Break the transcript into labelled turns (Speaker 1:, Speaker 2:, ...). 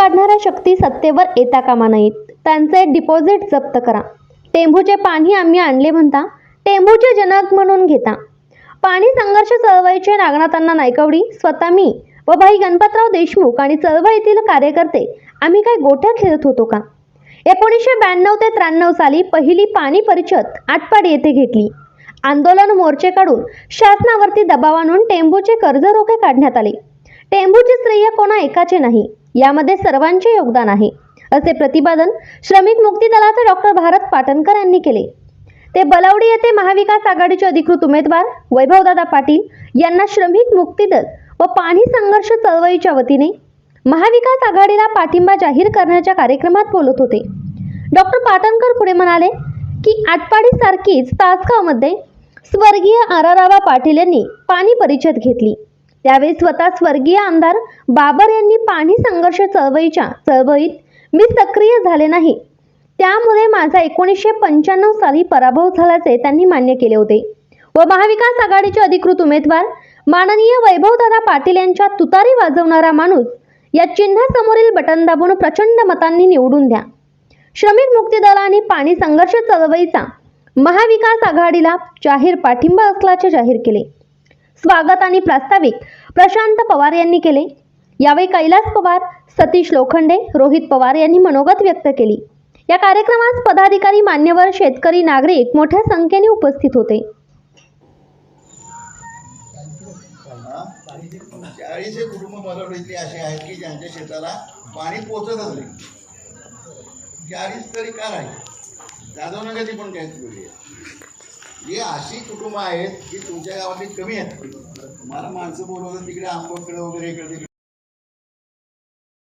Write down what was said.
Speaker 1: काढणाऱ्या शक्ती सत्तेवर येता कामा नयेत. त्यांचे डिपॉझिट जप्त करा. टेंभूचे पाणी आम्ही आणले म्हणता टेंभूचे जनक म्हणून घेता. पाणी संघर्ष चळवळीचे नागनाथांना नायकवडी स्वतः मी व भाई गणपतराव देशमुख आणि चळवळीतील कार्यकर्ते आम्ही काय गोठ्या खेळत होतो का? एकोणीसशे ब्याण्णव ते त्र्याण्णव साली पहिली पाणी परिषद आटपाडी येथे घेतली. आंदोलन मोर्चे काढून शासनावरती दबाव आणून टेंबूचे कर्ज रोखे काढण्यात आले. टेंबूचे श्रेय कोणा एकाचे नाही. यामध्ये सर्वांचे योगदान आहे असे प्रतिपादन श्रमिक मुक्ती दलाचे डॉक्टर भारत पाटणकर यांनी केले. ते बलवडी येथे महाविकास आघाडीचे अधिकृत उमेदवार वैभवदादा पाटील यांना श्रमिक मुक्ती दल व पाणी संघर्ष चळवळीच्या वतीने महाविकास आघाडीला पाठिंबा जाहीर करण्याच्या कार्यक्रमात बोलत होते. डॉक्टर पाटणकर पुढे म्हणाले की आटपाडी सारखीच तासगावमध्ये स्वर्गीय आरारावा पाटील यांनी पाणी परिषद घेतली. त्यावेळी स्वतः स्वर्गीय आमदार बाबर यांनी पाणी संघर्ष चळवळीच्या चळवळीत मी सक्रिय झाले नाही. त्यामुळे माझा एकोणीसशे पंच्याण्णव साली पराभव झाल्याचे त्यांनी मान्य केले होते. व महाविकास आघाडीचे अधिकृत उमेदवार माननीय वैभवदादा पाटील यांच्या तुतारी वाजवणारा माणूस या चिन्हासमोरील बटन दाबून प्रचंड मतांनी निवडून द्या. श्रमिक मुक्ती दल आणि पाणी संघर्ष चळवळीचा महाविकास आघाडीला जाहीर पाठिंबा असल्याचे जाहीर केले. स्वागत आणि प्रास्ताविक. प्रशांत पवार यांनी केले. यावेळी कैलास पवार सतीश लोखंडे रोहित पवार यांनी मनोगत व्यक्त केली. या कार्यक्रमास पदाधिकारी मान्यवर शेतकरी नागरिक मोठ्या संख्येने उपस्थित होते.
Speaker 2: चाळीस कुटुंब मराठीतली असे आहेत की ज्यांच्या शेताला पाणी पोचतच नाही. चाळीस तरी का राहील जाधव नगरची पण काहीच वेगळी आहे. ही अशी कुटुंब आहेत की तुमच्या गावातली कमी आहेत. तुम्हाला माणसं बोलवतात तिकडे आंबोकडे वगैरे इकडे तिकडे.